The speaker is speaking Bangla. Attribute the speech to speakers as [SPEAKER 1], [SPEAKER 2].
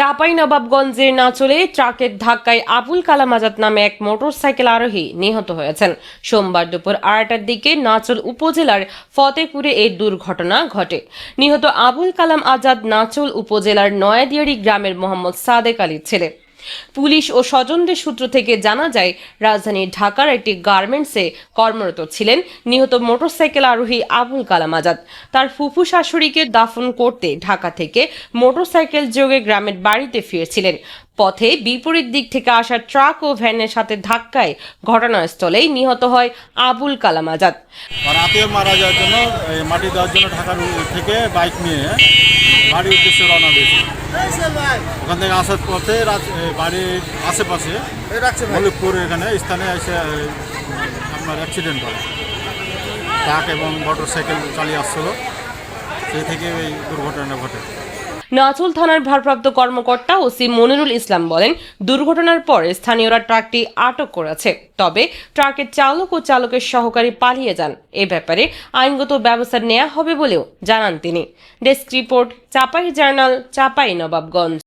[SPEAKER 1] চাপাই নবাবগঞ্জের নাচলে ট্রাকের ধাক্কায় আবুল কালাম আজাদ নামে এক মোটরসাইকেল আরোহী নিহত হয়েছেন। সোমবার দুপুর আড়াইটার দিকে নাচল উপজেলার ফতেপুরে এই দুর্ঘটনা ঘটে। নিহত আবুল কালাম আজাদ নাচল উপজেলার নয়াদিয়ারি গ্রামের মোহাম্মদ সাদেক আলীর ছেলে। পুলিশ ও স্বজনদের সূত্র থেকে জানা যায়, রাজধানী ঢাকার একটি গার্মেন্টসে কর্মরত ছিলেন নিহত মোটরসাইকেল আরোহী আবুল কালাম আজাদ। তার ফুফু শাশুড়িকে দাফন করতে ঢাকা থেকে মোটরসাইকেল যোগে গ্রামের বাড়িতে ফিরছিলেন। পথে বিপরীত দিক থেকে আসা ট্রাক ও ভ্যানের সাথে ধাক্কায় ঘটনাস্থলেই নিহত হয় আবুল কালাম আজাদ।
[SPEAKER 2] আত্মীয় মারা যাওয়ার জন্য মাটি দেওয়ার জন্য ঢাকার থেকে বাইক নিয়ে বাড়ির উদ্দেশ্যে রওনা দিয়েছে ওখান থেকে আসার পথে রাত- বাড়ির আশেপাশে মলিকপুর এখানে স্থানে এসে আপনার অ্যাক্সিডেন্ট হয়। ট্রাক এবং মোটর সাইকেল চালিয়ে আসছিল। সেই থেকে এই দুর্ঘটনা ঘটে।
[SPEAKER 1] নাচল থানার ভারপ্রাপ্ত কর্মকর্তা ওসি মনিরুল ইসলাম বলেন, দুর্ঘটনার পরে স্থানীয়রা ট্রাকটি আটক করেছে। তবে ট্রাকের চালক ও চালকের সহকারী পালিয়ে যান। এ ব্যাপারে আইনগত ব্যবস্থা নেওয়া হবে বলেও জানান তিনি। Desk report, Chapai journal, Chapai Nawabganj.